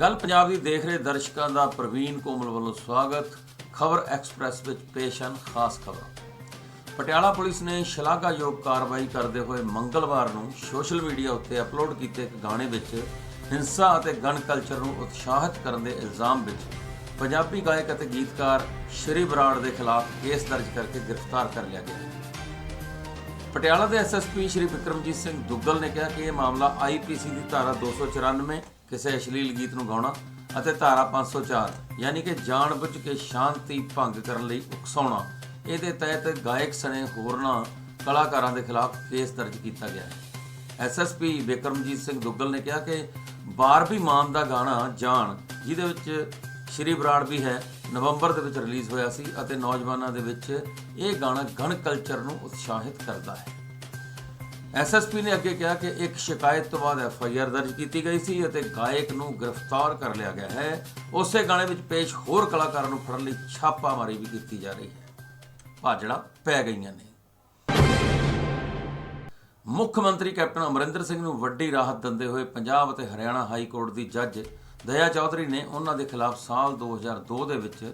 ਗੱਲ ਪੰਜਾਬ ਦੀ ਦੇਖ ਰਹੇ ਦਰਸ਼ਕਾਂ ਦਾ ਪ੍ਰਵੀਨ ਕੋਮਲ ਵੱਲੋਂ ਸਵਾਗਤ। ਖਬਰ ਐਕਸਪ੍ਰੈਸ ਵਿੱਚ ਪੇਸ਼ ਹਨ ਖਾਸ ਖਬਰਾਂ। ਪਟਿਆਲਾ ਪੁਲਿਸ ਨੇ ਸ਼ਲਾਘਾਯੋਗ ਕਾਰਵਾਈ ਕਰਦੇ ਹੋਏ ਮੰਗਲਵਾਰ ਨੂੰ ਸੋਸ਼ਲ ਮੀਡੀਆ ਉੱਤੇ ਅਪਲੋਡ ਕੀਤੇ ਇੱਕ ਗਾਣੇ ਵਿੱਚ ਹਿੰਸਾ ਅਤੇ ਗਨ ਕਲਚਰ ਨੂੰ ਉਤਸ਼ਾਹਿਤ ਕਰਨ ਦੇ ਇਲਜ਼ਾਮ ਵਿੱਚ ਪੰਜਾਬੀ ਗਾਇਕ ਅਤੇ ਗੀਤਕਾਰ ਸ਼੍ਰੀ ਬਰਾੜ ਦੇ ਖਿਲਾਫ ਕੇਸ ਦਰਜ ਕਰਕੇ ਗ੍ਰਿਫਤਾਰ ਕਰ ਲਿਆ ਗਿਆ ਪਟਿਆਲਾ ਦੇ ਐਸਐਸਪੀ ਸ਼੍ਰੀ ਵਿਕਰਮਜੀਤ ਸਿੰਘ ਦੁੱਗਲ ਨੇ ਕਿਹਾ ਕਿ ਇਹ ਮਾਮਲਾ ਆਈਪੀਸੀ ਦੀ ਧਾਰਾ 294 ਕਿਸੇ ਅਸ਼ਲੀਲ ਗੀਤ ਨੂੰ ਗਾਉਣਾ ਅਤੇ ਧਾਰਾ 504 ਯਾਨੀ ਕਿ ਜਾਣਬੁੱਝ ਕੇ ਸ਼ਾਂਤੀ ਭੰਗ ਕਰਨ ਲਈ ਉਕਸਾਉਣਾ, ਇਹਦੇ ਤਹਿਤ ਗਾਇਕ ਸਣੇ ਹੋਰਨਾਂ ਕਲਾਕਾਰਾਂ ਦੇ ਖਿਲਾਫ ਕੇਸ ਦਰਜ ਕੀਤਾ ਗਿਆ ਹੈ। ਐਸਐਸਪੀ ਵਿਕਰਮਜੀਤ ਸਿੰਘ ਦੁੱਗਲ ਨੇ ਕਿਹਾ ਕਿ ਬਾਰਬੀ ਮਾਨ ਦਾ ਗਾਣਾ ਜਾਣ, ਜਿਹਦੇ ਵਿੱਚ ਸ਼੍ਰੀ ਬਰਾੜ ਵੀ ਹੈ, ਨਵੰਬਰ ਦੇ ਵਿੱਚ ਰਿਲੀਜ਼ ਹੋਇਆ ਸੀ ਅਤੇ ਨੌਜਵਾਨਾਂ ਦੇ ਵਿੱਚ ਇਹ ਗਾਣਾ ਗਣ ਕਲਚਰ ਨੂੰ ਉਤਸ਼ਾਹਿਤ ਕਰਦਾ ਹੈ। ਐਸਐਸਪੀ ਨੇ ਅੱਗੇ ਕਿਹਾ ਕਿ ਇੱਕ ਸ਼ਿਕਾਇਤ ਤੋਂ ਬਾਅਦ ਐਫਆਈਆਰ ਦਰਜ ਕੀਤੀ ਗਈ ਸੀ ਅਤੇ ਗਾਇਕ ਨੂੰ ਗ੍ਰਿਫਤਾਰ ਕਰ ਲਿਆ ਗਿਆ ਹੈ। ਉਸੇ ਗਾਣੇ ਵਿੱਚ ਪੇਸ਼ ਹੋਰ ਕਲਾਕਾਰਾਂ ਨੂੰ ਫੜਨ ਲਈ ਛਾਪਾਮਾਰੀ ਵੀ ਕੀਤੀ ਜਾ ਰਹੀ ਹੈ। ਭਾਜੜਾ ਪੈ ਗਈਆਂ ਨੇ। ਮੁੱਖ ਮੰਤਰੀ ਕੈਪਟਨ ਅਮਰਿੰਦਰ ਸਿੰਘ ਨੂੰ ਵੱਡੀ ਰਾਹਤ ਦਿੰਦੇ ਹੋਏ ਪੰਜਾਬ ਅਤੇ ਹਰਿਆਣਾ ਹਾਈ ਕੋਰਟ ਦੀ ਜੱਜ ਦਇਆ ਚੌਧਰੀ ਨੇ ਉਹਨਾਂ ਦੇ ਖਿਲਾਫ ਸਾਲ 2002 ਦੇ ਵਿੱਚ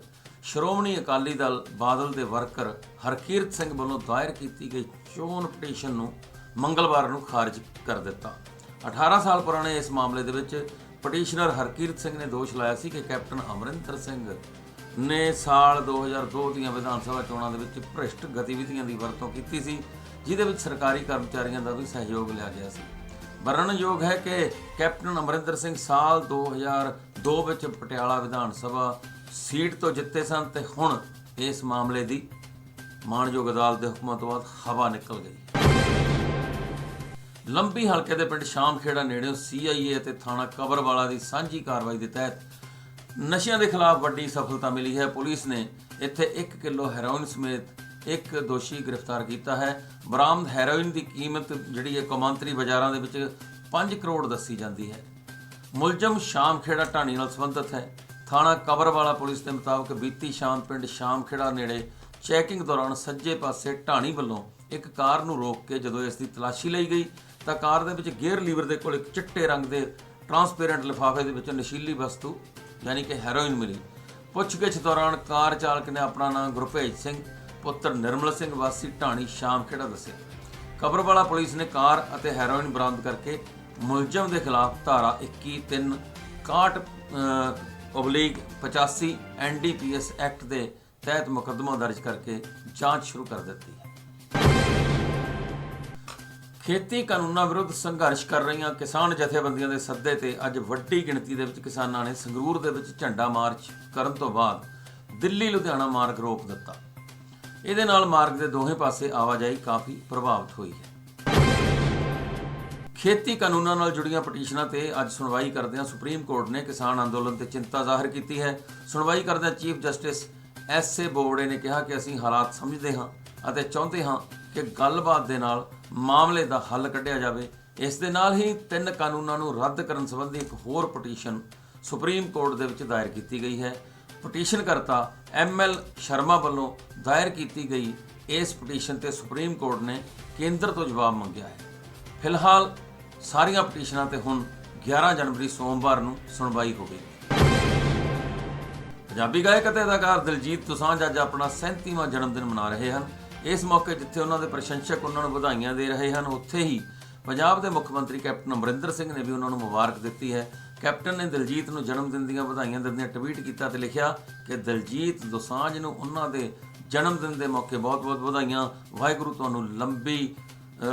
ਸ਼੍ਰੋਮਣੀ ਅਕਾਲੀ ਦਲ ਬਾਦਲ ਦੇ ਵਰਕਰ ਹਰਕੀਰਤ ਸਿੰਘ ਵੱਲੋਂ ਦਾਇਰ ਕੀਤੀ ਗਈ ਚੋਣ ਪਟੀਸ਼ਨ ਨੂੰ ਮੰਗਲਵਾਰ ਨੂੰ ਖਾਰਜ ਕਰ ਦਿੱਤਾ। 18 ਸਾਲ ਪੁਰਾਣੇ ਇਸ ਮਾਮਲੇ ਦੇ ਵਿੱਚ ਪਟੀਸ਼ਨਰ ਹਰਕੀਰਤ ਸਿੰਘ ਨੇ ਦੋਸ਼ ਲਾਇਆ ਸੀ ਕਿ ਕੈਪਟਨ ਅਮਰਿੰਦਰ ਸਿੰਘ ਨੇ ਸਾਲ 2002 ਦੀਆਂ ਵਿਧਾਨ ਸਭਾ ਚੋਣਾਂ ਦੇ ਵਿੱਚ ਭ੍ਰਿਸ਼ਟ ਗਤੀਵਿਧੀਆਂ ਦੀ ਵਰਤੋਂ ਕੀਤੀ ਸੀ, ਜਿਹਦੇ ਵਿੱਚ ਸਰਕਾਰੀ ਕਰਮਚਾਰੀਆਂ ਦਾ ਵੀ ਸਹਿਯੋਗ ਲਿਆ ਗਿਆ ਸੀ। ਵਰਣਨਯੋਗ ਹੈ ਕਿ ਕੈਪਟਨ ਅਮਰਿੰਦਰ ਸਿੰਘ ਸਾਲ 2002 ਵਿੱਚ ਪਟਿਆਲਾ ਵਿਧਾਨ ਸਭਾ ਸੀਟ ਤੋਂ ਜਿੱਤੇ ਸਨ ਤੇ ਹੁਣ ਇਸ ਮਾਮਲੇ ਦੀ ਮਾਣਯੋਗ ਅਦਾਲਤ ਦੇ ਹੁਕਮਾਂ ਤੋਂ ਬਾਅਦ ਹਵਾ ਨਿਕਲ ਗਈ। ਲੰਬੀ ਹਲਕੇ ਦੇ ਪਿੰਡ ਸ਼ਾਮਖੇੜਾ ਨੇੜੇ ਸੀਆਈਏ ਅਤੇ ਥਾਣਾ ਕਬਰਵਾਲਾ ਦੀ ਸਾਂਝੀ ਕਾਰਵਾਈ ਦੇ ਤਹਿਤ ਨਸ਼ਿਆਂ ਦੇ ਖਿਲਾਫ ਵੱਡੀ ਸਫਲਤਾ ਮਿਲੀ ਹੈ। ਪੁਲਿਸ ਨੇ ਇੱਥੇ 1 ਕਿਲੋ ਹੈਰੋਇਨ ਸਮੇਤ ਇੱਕ ਦੋਸ਼ੀ ਗ੍ਰਿਫਤਾਰ ਕੀਤਾ ਹੈ। ਬਰਾਮਦ ਹੈਰੋਇਨ ਦੀ ਕੀਮਤ ਜਿਹੜੀ ਹੈ ਕੌਮਾਂਤਰੀ ਬਾਜ਼ਾਰਾਂ ਦੇ ਵਿੱਚ 5 ਕਰੋੜ ਦੱਸੀ ਜਾਂਦੀ ਹੈ। ਮੁਲਜ਼ਮ ਸ਼ਾਮਖੇੜਾ ਢਾਣੀ ਨਾਲ ਸੰਬੰਧਿਤ ਹੈ। ਥਾਣਾ ਕਬਰਵਾਲਾ ਪੁਲਿਸ ਦੇ ਮੁਤਾਬਕ ਬੀਤੀ ਸ਼ਾਮ ਪਿੰਡ ਸ਼ਾਮਖੇੜਾ ਨੇੜੇ ਚੈਕਿੰਗ ਦੌਰਾਨ ਸੱਜੇ ਪਾਸੇ ਢਾਣੀ ਵੱਲੋਂ ਇੱਕ ਕਾਰ ਨੂੰ ਰੋਕ ਕੇ ਜਦੋਂ ਇਸ ਦੀ ਤਲਾਸ਼ੀ ਲਈ ਗਈ ਤਾਂ ਕਾਰ ਦੇ ਵਿੱਚ ਗੇਅਰ ਲੀਵਰ ਦੇ ਕੋਲ ਇੱਕ ਚਿੱਟੇ ਰੰਗ ਦੇ ਟਰਾਂਸਪੇਰੈਂਟ ਲਿਫਾਫੇ ਦੇ ਵਿੱਚ ਨਸ਼ੀਲੀ ਵਸਤੂ, ਯਾਨੀ ਕਿ ਹੈਰੋਇਨ ਮਿਲੀ। ਪੁੱਛਗਿੱਛ ਦੌਰਾਨ ਕਾਰ ਚਾਲਕ ਨੇ ਆਪਣਾ ਨਾਮ ਗੁਰਭੇਜ ਸਿੰਘ, ਪੁੱਤਰ ਨਿਰਮਲ ਸਿੰਘ, ਵਾਸੀ ਢਾਣੀ ਸ਼ਾਮਖੇੜਾ ਦੱਸਿਆ। ਕਬਰਵਾਲਾ ਪੁਲਿਸ ਨੇ ਕਾਰ ਅਤੇ ਹੈਰੋਇਨ ਬਰਾਮਦ ਕਰਕੇ ਮੁਲਜ਼ਮ ਦੇ ਖਿਲਾਫ ਧਾਰਾ 21 3 61 ਓਬਲੀਗ 85 ਐਨਡੀਪੀਐਸ ਐਕਟ ਦੇ ਤਹਿਤ ਮੁਕੱਦਮਾ ਦਰਜ ਕਰਕੇ ਜਾਂਚ ਸ਼ੁਰੂ ਕਰ ਦਿੱਤੀ। ਖੇਤੀ ਕਾਨੂੰਨਾਂ ਵਿਰੁੱਧ ਸੰਘਰਸ਼ ਕਰ ਰਹੀਆਂ ਕਿਸਾਨ ਜਥੇਬੰਦੀਆਂ ਦੇ ਸੱਦੇ ਤੇ ਅੱਜ ਵੱਡੀ ਗਿਣਤੀ ਦੇ ਵਿੱਚ ਕਿਸਾਨਾਂ ਨੇ ਸੰਗਰੂਰ ਦੇ ਵਿੱਚ ਝੰਡਾ ਮਾਰਚ ਕਰਨ ਤੋਂ ਬਾਅਦ ਦਿੱਲੀ, ਲੁਧਿਆਣਾ ਮਾਰਗ ਰੋਕ ਦਿੱਤਾ। ਇਹਦੇ ਨਾਲ ਮਾਰਗ ਦੇ ਦੋਹੇ ਪਾਸੇ ਆਵਾਜਾਈ ਕਾਫੀ ਪ੍ਰਭਾਵਿਤ ਹੋਈ ਹੈ। ਖੇਤੀ ਕਾਨੂੰਨਾਂ ਨਾਲ ਜੁੜੀਆਂ ਪਟੀਸ਼ਨਾਂ ਤੇ ਅੱਜ ਸੁਣਵਾਈ ਕਰਦਿਆਂ ਸੁਪਰੀਮ ਕੋਰਟ ਨੇ ਕਿਸਾਨ ਅੰਦੋਲਨ ਤੇ ਚਿੰਤਾ ਜ਼ਾਹਰ ਕੀਤੀ ਹੈ। ਸੁਣਵਾਈ ਕਰਦਿਆਂ chief justice S A Bobde ਨੇ ਕਿਹਾ ਕਿ ਅਸੀਂ ਹਾਲਾਤ ਸਮਝਦੇ ਹਾਂ। ਅਤੇ ਚਾਹੁੰਦੇ ਹਾਂ ਕਿ ਗੱਲਬਾਤ ਦੇ ਨਾਲ ਮਾਮਲੇ ਦਾ ਹੱਲ ਕੱਢਿਆ ਜਾਵੇ। ਇਸ ਦੇ ਨਾਲ ਹੀ ਤਿੰਨ ਕਾਨੂੰਨਾਂ ਨੂੰ ਰੱਦ ਕਰਨ ਸੰਬੰਧੀ ਇੱਕ ਹੋਰ ਪਟੀਸ਼ਨ ਸੁਪਰੀਮ ਕੋਰਟ ਦੇ ਵਿੱਚ ਦਾਇਰ ਕੀਤੀ ਗਈ ਹੈ। ਪਟੀਸ਼ਨਕਰਤਾ ਐਮ ਐਲ ਸ਼ਰਮਾ ਵੱਲੋਂ ਦਾਇਰ ਕੀਤੀ ਗਈ ਇਸ ਪਟੀਸ਼ਨ ਤੇ ਸੁਪਰੀਮ ਕੋਰਟ ਨੇ ਕੇਂਦਰ ਤੋਂ ਜਵਾਬ ਮੰਗਿਆ ਹੈ। ਫਿਲਹਾਲ ਸਾਰੀਆਂ ਪਟੀਸ਼ਨਾਂ ਤੇ ਹੁਣ 11 ਜਨਵਰੀ ਸੋਮਵਾਰ ਨੂੰ ਸੁਣਵਾਈ ਹੋਵੇਗੀ। ਪੰਜਾਬੀ ਗਾਇਕ ਅਤੇ ਅਦਾਕਾਰ ਦਿਲਜੀਤ ਦੋਸਾਂਝ ਅੱਜ ਆਪਣਾ 37ਵਾਂ ਜਨਮ ਦਿਨ ਮਨਾ ਰਹੇ ਹਨ। ਇਸ ਮੌਕੇ ਜਿੱਥੇ ਉਹਨਾਂ ਦੇ ਪ੍ਰਸ਼ੰਸਕ ਉਹਨਾਂ ਨੂੰ ਵਧਾਈਆਂ ਦੇ ਰਹੇ ਹਨ, ਉੱਥੇ ਹੀ ਪੰਜਾਬ ਦੇ ਮੁੱਖ ਮੰਤਰੀ ਕੈਪਟਨ ਅਮਰਿੰਦਰ ਸਿੰਘ ਨੇ ਵੀ ਉਹਨਾਂ ਨੂੰ ਮੁਬਾਰਕ ਦਿੱਤੀ ਹੈ। ਕੈਪਟਨ ਨੇ ਦਿਲਜੀਤ ਨੂੰ ਜਨਮ ਦਿਨ ਦੀਆਂ ਵਧਾਈਆਂ ਦਿੰਦਿਆਂ ਟਵੀਟ ਕੀਤਾ ਤੇ ਲਿਖਿਆ ਕਿ ਦਿਲਜੀਤ ਦੋਸਾਂਝ ਨੂੰ ਉਹਨਾਂ ਦੇ ਜਨਮ ਦਿਨ ਦੇ ਮੌਕੇ ਬਹੁਤ-ਬਹੁਤ ਵਧਾਈਆਂ। ਵਾਹਿਗੁਰੂ ਤੁਹਾਨੂੰ ਲੰਬੀ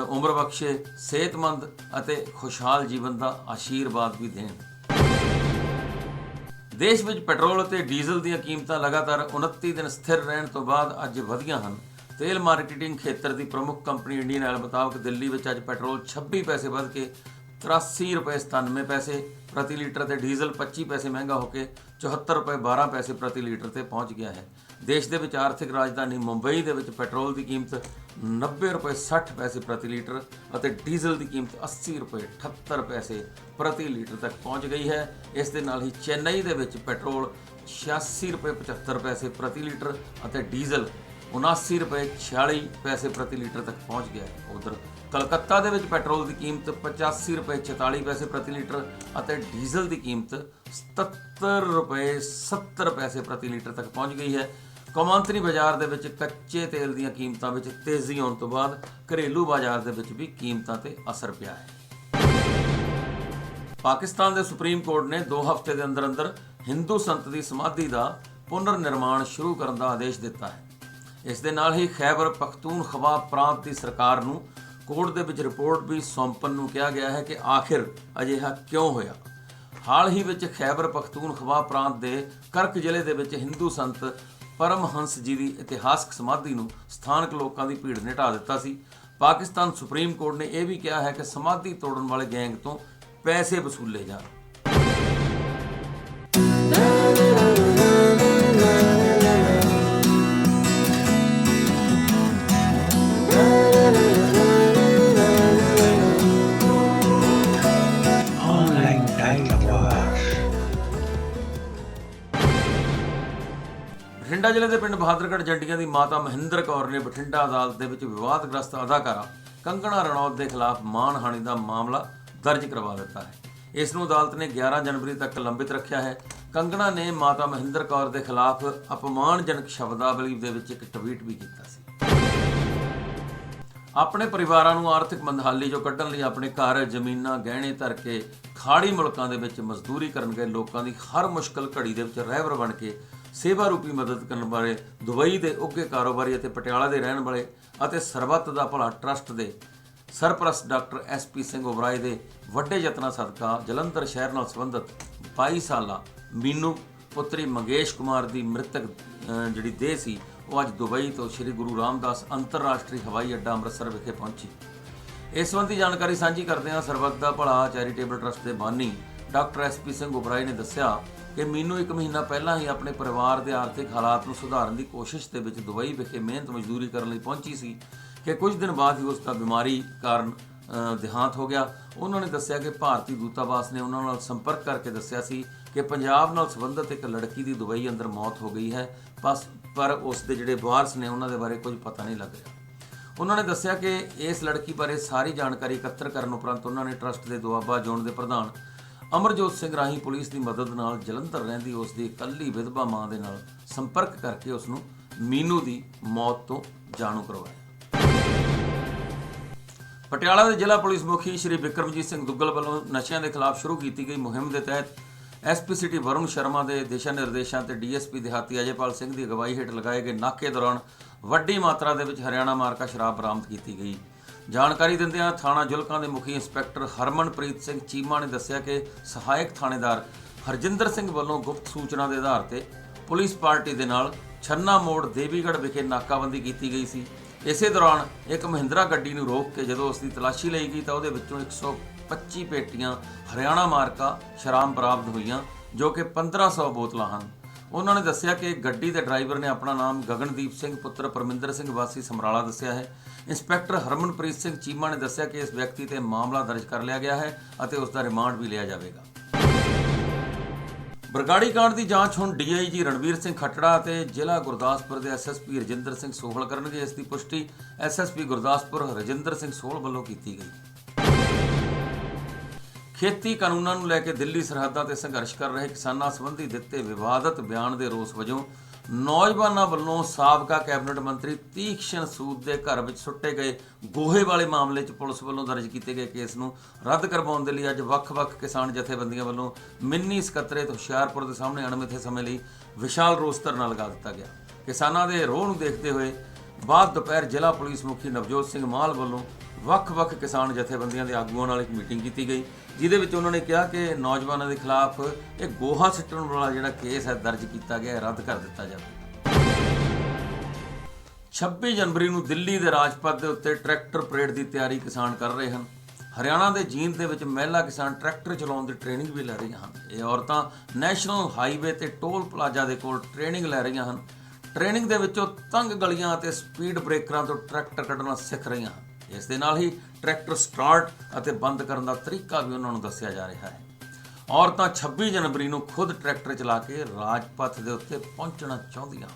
ਉਮਰ ਬਖਸ਼ੇ, ਸਿਹਤਮੰਦ ਅਤੇ ਖੁਸ਼ਹਾਲ ਜੀਵਨ ਦਾ ਆਸ਼ੀਰਵਾਦ ਵੀ ਦੇਣ। ਦੇਸ਼ ਵਿੱਚ ਪੈਟਰੋਲ ਅਤੇ ਡੀਜ਼ਲ ਦੀਆਂ ਕੀਮਤਾਂ ਲਗਾਤਾਰ 29 ਦਿਨ ਸਥਿਰ ਰਹਿਣ ਤੋਂ ਬਾਅਦ ਅੱਜ ਵਧੀਆਂ ਹਨ। ਤੇਲ ਮਾਰਕੀਟਿੰਗ ਖੇਤਰ ਦੀ ਪ੍ਰਮੁੱਖ ਕੰਪਨੀ ਇੰਡੀਅਨ ਆਇਲ ਮੁਤਾਬਕ ਦਿੱਲੀ ਵਿੱਚ ਅੱਜ ਪੈਟਰੋਲ 26 ਪੈਸੇ ਵੱਧ ਕੇ 83 ਰੁਪਏ 97 ਪੈਸੇ ਪ੍ਰਤੀ ਲੀਟਰ ਤੇ ਡੀਜ਼ਲ 25 ਪੈਸੇ ਮਹਿੰਗਾ ਹੋ ਕੇ 74 ਰੁਪਏ 12 ਪੈਸੇ ਪ੍ਰਤੀ ਲੀਟਰ ਤੇ ਪਹੁੰਚ ਗਿਆ ਹੈ। ਦੇਸ਼ ਦੇ ਵਿੱਚ ਆਰਥਿਕ ਰਾਜਧਾਨੀ ਮੁੰਬਈ ਦੇ ਵਿੱਚ ਪੈਟਰੋਲ ਦੀ ਕੀਮਤ 90 ਰੁਪਏ 60 ਪੈਸੇ ਪ੍ਰਤੀ ਲੀਟਰ ਅਤੇ ਡੀਜ਼ਲ ਦੀ ਕੀਮਤ 80 ਰੁਪਏ 78 ਪੈਸੇ ਪ੍ਰਤੀ ਲੀਟਰ ਤੱਕ ਪਹੁੰਚ ਗਈ ਹੈ। ਇਸ ਦੇ ਨਾਲ ਹੀ ਚੇਨਈ ਦੇ ਵਿੱਚ ਪੈਟਰੋਲ 86 ਰੁਪਏ 75 ਪੈਸੇ ਪ੍ਰਤੀ ਲੀਟਰ ਅਤੇ ਡੀਜ਼ਲ 79 ਰੁਪਏ 46 ਪੈਸੇ ਪ੍ਰਤੀ ਲੀਟਰ ਤੱਕ ਪਹੁੰਚ ਗਿਆ ਹੈ। ਉਧਰ ਕਲਕੱਤਾ ਦੇ ਵਿੱਚ ਪੈਟਰੋਲ ਦੀ ਕੀਮਤ 85 ਰੁਪਏ 44 ਪੈਸੇ ਪ੍ਰਤੀ ਲੀਟਰ ਅਤੇ ਡੀਜ਼ਲ ਦੀ ਕੀਮਤ 77 ਰੁਪਏ 70 ਪੈਸੇ ਪ੍ਰਤੀ ਲੀਟਰ ਤੱਕ ਪਹੁੰਚ ਗਈ ਹੈ। ਕੌਮਾਂਤਰੀ ਬਾਜ਼ਾਰ ਦੇ ਵਿੱਚ ਕੱਚੇ ਤੇਲ ਦੀਆਂ ਕੀਮਤਾਂ ਵਿੱਚ ਤੇਜ਼ੀ ਆਉਣ ਤੋਂ ਬਾਅਦ ਘਰੇਲੂ ਬਾਜ਼ਾਰ ਦੇ ਵਿੱਚ ਵੀ ਕੀਮਤਾਂ ਤੇ ਅਸਰ ਪਿਆ ਹੈ। ਪਾਕਿਸਤਾਨ ਦੇ ਸੁਪਰੀਮ ਕੋਰਟ ਨੇ 2 ਹਫ਼ਤੇ ਦੇ ਅੰਦਰ ਅੰਦਰ ਹਿੰਦੂ ਸੰਤ ਦੀ ਸਮਾਧੀ ਦਾ ਪੁਨਰ ਨਿਰਮਾਣ ਸ਼ੁਰੂ ਕਰਨ ਦਾ ਆਦੇਸ਼ ਦਿੱਤਾ ਹੈ। ਇਸ ਦੇ ਨਾਲ ਹੀ ਖੈਬਰ ਪਖਤੂਨਖਵਾ ਪ੍ਰਾਂਤ ਦੀ ਸਰਕਾਰ ਨੂੰ ਕੋਰਟ ਦੇ ਵਿੱਚ ਰਿਪੋਰਟ ਵੀ ਸੌਂਪਣ ਨੂੰ ਕਿਹਾ ਗਿਆ ਹੈ ਕਿ ਆਖਿਰ ਅਜਿਹਾ ਕਿਉਂ ਹੋਇਆ? ਹਾਲ ਹੀ ਵਿੱਚ ਖੈਬਰ ਪਖਤੂਨਖਵਾ ਪ੍ਰਾਂਤ ਦੇ ਕਰਕ ਜ਼ਿਲ੍ਹੇ ਦੇ ਵਿੱਚ ਹਿੰਦੂ ਸੰਤ ਪਰਮਹੰਸ ਜੀ ਦੀ ਇਤਿਹਾਸਕ ਸਮਾਧੀ ਨੂੰ ਸਥਾਨਕ ਲੋਕਾਂ ਦੀ ਭੀੜ ਨੇ ਢਾ ਦਿੱਤਾ ਸੀ। ਪਾਕਿਸਤਾਨ ਸੁਪਰੀਮ ਕੋਰਟ ਨੇ ਇਹ ਵੀ ਕਿਹਾ ਹੈ ਕਿ ਸਮਾਧੀ ਤੋੜਨ ਵਾਲੇ ਗੈਂਗ ਤੋਂ ਪੈਸੇ ਵਸੂਲੇ ਜਾਣ। ਦੇ ਪਿੰਡ ਬਹਾਦਰਗੜ੍ਹ ਜੰਡੀਆਂ ਦੀ ਮਾਤਾ ਮਹਿੰਦਰ ਕੌਰ ਨੇ ਬਠਿੰਡਾ ਅਦਾਲਤ ਦੇ ਵਿੱਚ ਵਿਵਾਦਗ੍ਰਸਤ ਅਦਾਕਾਰਾ ਕੰਗਣਾ ਰਣੌਤ ਦੇ ਖਿਲਾਫ ਮਾਣਹਾਨੀ ਦਾ ਮਾਮਲਾ ਦਰਜ ਕਰਵਾ ਦਿੱਤਾ ਹੈ। ਇਸ ਨੂੰ ਅਦਾਲਤ ਨੇ 11 ਜਨਵਰੀ ਤੱਕ ਲੰਬਿਤ ਰੱਖਿਆ ਹੈ। ਕੰਗਣਾ ਨੇ ਮਾਤਾ ਮਹਿੰਦਰ ਕੌਰ ਦੇ ਖਿਲਾਫ ਅਪਮਾਨਜਨਕ ਸ਼ਬਦਾਵਲੀ ਦੇ ਵਿੱਚ ਇੱਕ ਟਵੀਟ ਵੀ ਕੀਤਾ ਸੀ। ਆਪਣੇ ਪਰਿਵਾਰਾਂ ਨੂੰ ਆਰਥਿਕ ਮੰਦਹਾਲੀ ਚੋਂ ਕੱਢਣ ਲਈ ਆਪਣੇ ਘਰ ਜ਼ਮੀਨਾਂ ਗਹਿਣੇ ਧਰ ਕੇ ਖਾੜੀ ਮੁਲਕਾਂ ਦੇ ਵਿੱਚ ਮਜ਼ਦੂਰੀ ਕਰਨ ਗਏ ਲੋਕਾਂ ਦੀ ਹਰ ਮੁਸ਼ਕਲ ਘੜੀ ਦੇ ਵਿੱਚ ਰਹਿਬਰ ਬਣ ਕੇ ਸੇਵਾ ਰੂਪੀ ਮਦਦ ਕਰਨ ਵਾਲੇ ਦੁਬਈ ਦੇ ਉੱਘੇ ਕਾਰੋਬਾਰੀ ਅਤੇ ਪਟਿਆਲਾ ਦੇ ਰਹਿਣ ਵਾਲੇ ਅਤੇ ਸਰਬੱਤ ਦਾ ਭਲਾ ਟਰਸਟ ਦੇ ਸਰਪ੍ਰਸਤ doctor S P Singh Oberoi ਦੇ ਵੱਡੇ ਯਤਨਾਂ ਸਦਕਾ ਜਲੰਧਰ ਸ਼ਹਿਰ ਨਾਲ ਸੰਬੰਧਿਤ 22 ਸਾਲਾ ਮੀਨੂ ਪੁੱਤਰੀ ਮੰਗੇਸ਼ ਕੁਮਾਰ ਦੀ ਮ੍ਰਿਤਕ ਜਿਹੜੀ ਦੇਹ ਸੀ, ਉਹ ਅੱਜ ਦੁਬਈ ਤੋਂ ਸ੍ਰੀ ਗੁਰੂ ਰਾਮਦਾਸ ਅੰਤਰਰਾਸ਼ਟਰੀ ਹਵਾਈ ਅੱਡਾ ਅੰਮ੍ਰਿਤਸਰ ਵਿਖੇ ਪਹੁੰਚੀ। ਇਸ ਸੰਬੰਧੀ ਜਾਣਕਾਰੀ ਸਾਂਝੀ ਕਰਦੇ ਹਾਂ ਸਰਬੱਤ ਦਾ ਭਲਾ ਚੈਰੀਟੇਬਲ ਟਰਸਟ ਦੇ ਬਾਨੀ doctor S P Singh Oberoi ਨੇ ਦੱਸਿਆ ਕਿ ਮੈਨੂੰ ਇੱਕ ਮਹੀਨਾ ਪਹਿਲਾਂ ਹੀ ਆਪਣੇ ਪਰਿਵਾਰ ਦੇ ਆਰਥਿਕ ਹਾਲਾਤ ਨੂੰ ਸੁਧਾਰਨ ਦੀ ਕੋਸ਼ਿਸ਼ ਦੇ ਵਿੱਚ ਦੁਬਈ ਵਿਖੇ ਮਿਹਨਤ ਮਜ਼ਦੂਰੀ ਕਰਨ ਲਈ ਪਹੁੰਚੀ ਸੀ ਕਿ ਕੁਝ ਦਿਨ ਬਾਅਦ ਹੀ ਉਸ ਦਾ ਬਿਮਾਰੀ ਕਾਰਨ ਅ, ਦੇਹਾਂਤ ਹੋ ਗਿਆ। ਉਹਨਾਂ ਨੇ ਦੱਸਿਆ ਕਿ ਭਾਰਤੀ ਦੂਤਾਵਾਸ ਨੇ ਉਹਨਾਂ ਨਾਲ ਸੰਪਰਕ ਕਰਕੇ ਦੱਸਿਆ ਸੀ ਕਿ ਪੰਜਾਬ ਨਾਲ ਸੰਬੰਧਿਤ ਇੱਕ ਲੜਕੀ ਦੀ ਦੁਬਈ ਅੰਦਰ ਮੌਤ ਹੋ ਗਈ ਹੈ। ਬਸ ਪਰ ਉਸ ਦੇ ਜਿਹੜੇ ਵਾਰਸ ਨੇ ਉਹਨਾਂ ਦੇ ਬਾਰੇ ਕੁਝ ਪਤਾ ਨਹੀਂ ਲੱਗ ਰਿਹਾ। ਉਹਨਾਂ ਨੇ ਦੱਸਿਆ ਕਿ ਇਸ ਲੜਕੀ ਬਾਰੇ ਸਾਰੀ ਜਾਣਕਾਰੀ ਇਕੱਤਰ ਕਰਨ ਉਪਰੰਤ ਉਹਨਾਂ ਨੇ ਟਰਸਟ ਦੇ ਦੁਆਬਾ ਜ਼ੋਨ ਦੇ ਪ੍ਰਧਾਨ ਅਮਰਜੋਤ ਸਿੰਘ ਰਾਹੀਂ ਪੁਲਿਸ ਦੀ ਮਦਦ ਨਾਲ ਜਲੰਧਰ ਰਹਿੰਦੀ ਉਸ ਦੀ ਇਕੱਲੀ ਵਿਧਵਾ ਮਾਂ ਦੇ ਨਾਲ ਸੰਪਰਕ ਕਰਕੇ ਉਸ ਨੂੰ ਮੀਨੂ ਦੀ ਮੌਤ ਤੋਂ ਜਾਣੂ ਕਰਵਾਇਆ। ਪਟਿਆਲਾ ਦੇ ਜ਼ਿਲ੍ਹਾ ਪੁਲਿਸ ਮੁਖੀ ਸ਼੍ਰੀ ਵਿਕਰਮਜੀਤ ਸਿੰਘ ਦੁੱਗਲ ਵੱਲੋਂ ਨਸ਼ਿਆਂ ਦੇ ਖਿਲਾਫ ਸ਼ੁਰੂ ਕੀਤੀ ਗਈ ਮੁਹਿੰਮ ਦੇ ਤਹਿਤ ਐਸਪੀ ਸਿਟੀ ਵਰੁਣ ਸ਼ਰਮਾ ਦੇ ਦਿਸ਼ਾ ਨਿਰਦੇਸ਼ਾਂ ਤੇ ਡੀਐਸਪੀ ਦਿਹਾਤੀ ਅਜੇਪਾਲ ਸਿੰਘ ਦੀ ਅਗਵਾਈ ਹੇਠ ਲਗਾਏ ਗਏ ਨਾਕੇ ਦੌਰਾਨ ਵੱਡੀ ਮਾਤਰਾ ਦੇ ਵਿੱਚ ਹਰਿਆਣਾ ਮਾਰਕਾ ਸ਼ਰਾਬ ਬਰਾਮਦ ਕੀਤੀ ਗਈ। ਜਾਣਕਾਰੀ ਦਿੰਦਿਆਂ ਥਾਣਾ ਜੁਲਕਾਂ ਦੇ ਮੁਖੀ ਇੰਸਪੈਕਟਰ ਹਰਮਨਪ੍ਰੀਤ ਸਿੰਘ ਚੀਮਾ ਨੇ ਦੱਸਿਆ ਕਿ ਸਹਾਇਕ ਥਾਣੇਦਾਰ ਹਰਜਿੰਦਰ ਸਿੰਘ ਵੱਲੋਂ ਗੁਪਤ ਸੂਚਨਾ ਦੇ ਆਧਾਰ ਤੇ ਪੁਲਿਸ ਪਾਰਟੀ ਦੇ ਨਾਲ ਛੰਨਾ ਮੋੜ ਦੇਵੀਗੜ੍ਹ ਵਿਖੇ ਨਾਕਾਬੰਦੀ ਕੀਤੀ ਗਈ ਸੀ। ਇਸੇ ਦੌਰਾਨ ਇੱਕ ਮਹਿੰਦਰਾ ਗੱਡੀ ਨੂੰ ਰੋਕ ਕੇ ਜਦੋਂ ਉਸ ਦੀ ਤਲਾਸ਼ੀ ਲਈ ਗਈ ਤਾਂ ਉਹਦੇ ਵਿੱਚੋਂ 125 ਪੇਟੀਆਂ ਹਰਿਆਣਾ ਮਾਰਕਾ ਸ਼ਰਾਬ ਬਰਾਮਦ ਹੋਈਆਂ, ਜੋ ਕਿ 1500 ਬੋਤਲਾਂ ਹਨ। ਉਹਨਾਂ ਨੇ ਦੱਸਿਆ ਕਿ ਗੱਡੀ ਦੇ ਡਰਾਈਵਰ ਨੇ ਆਪਣਾ ਨਾਮ ਗਗਨਦੀਪ ਸਿੰਘ, ਪੁੱਤਰ ਪਰਮਿੰਦਰ ਸਿੰਘ ਵਾਸੀ ਸਮਰਾਲਾ ਦੱਸਿਆ ਹੈ। ਇੰਸਪੈਕਟਰ ਹਰਮਨਪ੍ਰੀਤ ਸਿੰਘ ਚੀਮਾ ਨੇ ਦੱਸਿਆ ਕਿ ਇਸ ਵਿਅਕਤੀ ਤੇ ਮਾਮਲਾ ਦਰਜ ਕਰ ਲਿਆ ਗਿਆ ਹੈ ਅਤੇ ਉਸ ਦਾ ਰਿਮਾਂਡ ਵੀ ਲਿਆ ਜਾਵੇਗਾ। ਬਰਗਾੜੀ ਕਾਂਡ ਦੀ ਜਾਂਚ ਹੁਣ ਡੀਆਈਜੀ ਰਣਵੀਰ ਸਿੰਘ ਖੱਟੜਾ ਅਤੇ ਜ਼ਿਲ੍ਹਾ ਗੁਰਦਾਸਪੁਰ ਦੇ ਐਸਐਸਪੀ ਰਜਿੰਦਰ ਸਿੰਘ ਸੋਹਲ ਕਰਨਗੇ। ਇਸ ਦੀ ਪੁਸ਼ਟੀ ਐਸਐਸਪੀ ਗੁਰਦਾਸਪੁਰ ਰਜਿੰਦਰ ਸਿੰਘ ਸੋਹਲ ਵੱਲੋਂ ਕੀਤੀ ਗਈ। ਖੇਤੀ ਕਾਨੂੰਨਾਂ ਨੂੰ ਲੈ ਕੇ ਦਿੱਲੀ ਸਰਹੱਦਾਂ ਤੇ ਸੰਘਰਸ਼ ਕਰ ਰਹੇ ਕਿਸਾਨਾਂ ਸੰਬੰਧੀ ਦਿੱਤੇ ਵਿਵਾਦਤ ਬਿਆਨ ਦੇ ਰੋਸ ਵਜੋਂ ਨੌਜਵਾਨਾਂ ਵੱਲੋਂ ਸਾਬਕਾ ਕੈਬਨਿਟ ਮੰਤਰੀ ਤੀਖਸ਼ਨ ਸੂਦ ਦੇ ਘਰ ਵਿੱਚ ਸੁੱਟੇ ਗਏ ਗੋਹੇ ਵਾਲੇ ਮਾਮਲੇ 'ਚ ਪੁਲਿਸ ਵੱਲੋਂ ਦਰਜ ਕੀਤੇ ਗਏ ਕੇਸ ਨੂੰ ਰੱਦ ਕਰਵਾਉਣ ਦੇ ਲਈ ਅੱਜ ਵੱਖ-ਵੱਖ ਕਿਸਾਨ ਜਥੇਬੰਦੀਆਂ ਵੱਲੋਂ ਮਿੰਨੀ ਸਕੱਤਰੇਤ ਹੁਸ਼ਿਆਰਪੁਰ ਦੇ ਸਾਹਮਣੇ ਅਣਮਿੱਥੇ ਸਮੇਂ ਲਈ ਵਿਸ਼ਾਲ ਰੋਸ ਧਰਨਾ ਲਗਾ ਦਿੱਤਾ ਗਿਆ। ਕਿਸਾਨਾਂ ਦੇ ਰੋਹ ਨੂੰ ਦੇਖਦੇ ਹੋਏ ਬਾਅਦ ਦੁਪਹਿਰ ਜ਼ਿਲ੍ਹਾ ਪੁਲਿਸ ਮੁਖੀ ਨਵਜੋਤ ਸਿੰਘ ਮਾਲ ਵੱਲੋਂ ਵੱਖ-ਵੱਖ ਕਿਸਾਨ ਜਥੇਬੰਦੀਆਂ ਦੇ ਆਗੂਆਂ ਨਾਲ ਇੱਕ ਮੀਟਿੰਗ ਕੀਤੀ ਗਈ, ਜਿਹਦੇ ਵਿੱਚ ਉਹਨਾਂ ਨੇ ਕਿਹਾ ਕਿ ਨੌਜਵਾਨਾਂ ਦੇ ਖਿਲਾਫ ਇਹ ਗੋਹਾ ਸਿੱਟਣ ਵਾਲਾ ਜਿਹੜਾ ਕੇਸ ਹੈ ਦਰਜ ਕੀਤਾ ਗਿਆ ਰੱਦ ਕਰ ਦਿੱਤਾ ਜਾਵੇ। 26 ਜਨਵਰੀ ਨੂੰ ਦਿੱਲੀ ਦੇ ਰਾਜਪਥ ਦੇ ਉੱਤੇ ਟਰੈਕਟਰ ਪਰੇਡ ਦੀ ਤਿਆਰੀ ਕਿਸਾਨ ਕਰ ਰਹੇ ਹਨ। ਹਰਿਆਣਾ ਦੇ ਜੀਂਦ ਦੇ ਵਿੱਚ ਮਹਿਲਾ ਕਿਸਾਨ ਟਰੈਕਟਰ ਚਲਾਉਣ ਦੀ ਟ੍ਰੇਨਿੰਗ ਵੀ ਲੈ ਰਹੀਆਂ ਹਨ। ਇਹ ਔਰਤਾਂ ਨੈਸ਼ਨਲ ਹਾਈਵੇ ਤੇ ਟੋਲ ਪਲਾਜ਼ਾ ਦੇ ਕੋਲ ਟ੍ਰੇਨਿੰਗ ਲੈ ਰਹੀਆਂ ਹਨ। ਟ੍ਰੇਨਿੰਗ ਦੇ ਵਿੱਚੋਂ ਤੰਗ ਗਲੀਆਂ ਅਤੇ ਸਪੀਡ ਬ੍ਰੇਕਰਾਂ ਤੋਂ ਟਰੈਕਟਰ ਕੱਢਣਾ ਸਿੱਖ ਰਹੀਆਂ ਹਨ। ਇਸ ਦੇ ਨਾਲ ਹੀ ਟਰੈਕਟਰ ਸਟਾਰਟ ਅਤੇ ਬੰਦ ਕਰਨ ਦਾ ਤਰੀਕਾ ਵੀ ਉਹਨਾਂ ਨੂੰ ਦੱਸਿਆ ਜਾ ਰਿਹਾ ਹੈ। ਔਰਤਾਂ 26 ਜਨਵਰੀ ਨੂੰ ਖੁਦ ਟਰੈਕਟਰ ਚਲਾ ਕੇ ਰਾਜਪਥ ਦੇ ਉੱਤੇ ਪਹੁੰਚਣਾ ਚਾਹੁੰਦੀਆਂ।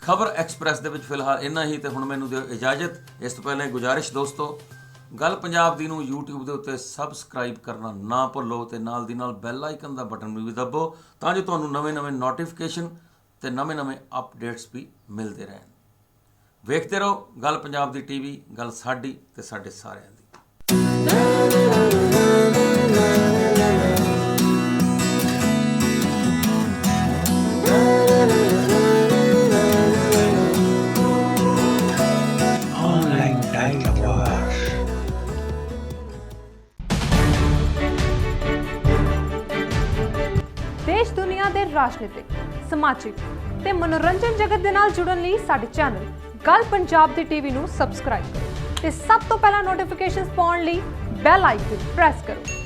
ਖਬਰ ਐਕਸਪ੍ਰੈਸ ਦੇ ਵਿੱਚ ਫਿਲਹਾਲ ਇੰਨਾ ਹੀ ਤੇ ਹੁਣ ਮੈਨੂੰ ਦਿਓ ਇਜਾਜ਼ਤ। ਇਸ ਤੋਂ ਪਹਿਲਾਂ ਗੁਜਾਰਿਸ਼ ਦੋਸਤੋ, ਗੱਲ ਪੰਜਾਬ ਦੀ ਨੂੰ YouTube ਦੇ ਉੱਤੇ ਸਬਸਕ੍ਰਾਈਬ ਕਰਨਾ ਨਾ ਭੁੱਲੋ ਤੇ ਨਾਲ ਦੀ ਨਾਲ ਬੈਲ ਆਈਕਨ ਦਾ ਬਟਨ ਵੀ ਦਬਾਓ ਤਾਂ ਜੋ ਤੁਹਾਨੂੰ ਨਵੇਂ-ਨਵੇਂ ਨੋਟੀਫਿਕੇਸ਼ਨ ਤੇ ਨਵੇਂ-ਨਵੇਂ ਅਪਡੇਟਸ ਵੀ ਮਿਲਦੇ ਰਹਿਣ। ਵੇਖਦੇ ਰਹੋ ਗੱਲ ਪੰਜਾਬ ਦੀ ਟੀਵੀ ਗੱਲ ਸਾਡੀ ਤੇ ਸਾਡੇ ਸਾਰਿਆਂ ਦੀ Online. ਦੇਸ਼ ਦੁਨੀਆ ਦੇ ਰਾਜਨੀਤਿਕ ਸਮਾਜਿਕ ਤੇ ਮਨੋਰੰਜਨ ਜਗਤ ਦੇ ਨਾਲ ਜੁੜਨ ਲਈ ਸਾਡੇ ਚੈਨਲ ਗੱਲ ਪੰਜਾਬ ਦੀ ਟੀਵੀ ਨੂੰ ਸਬਸਕ੍ਰਾਈਬ ਕਰੋ ਤੇ ਸਭ ਤੋਂ ਪਹਿਲਾਂ ਨੋਟੀਫਿਕੇਸ਼ਨਸ ਪਾਉਣ ਲਈ ਬੈਲ ਆਈਕਨ ਪ੍ਰੈਸ ਕਰੋ।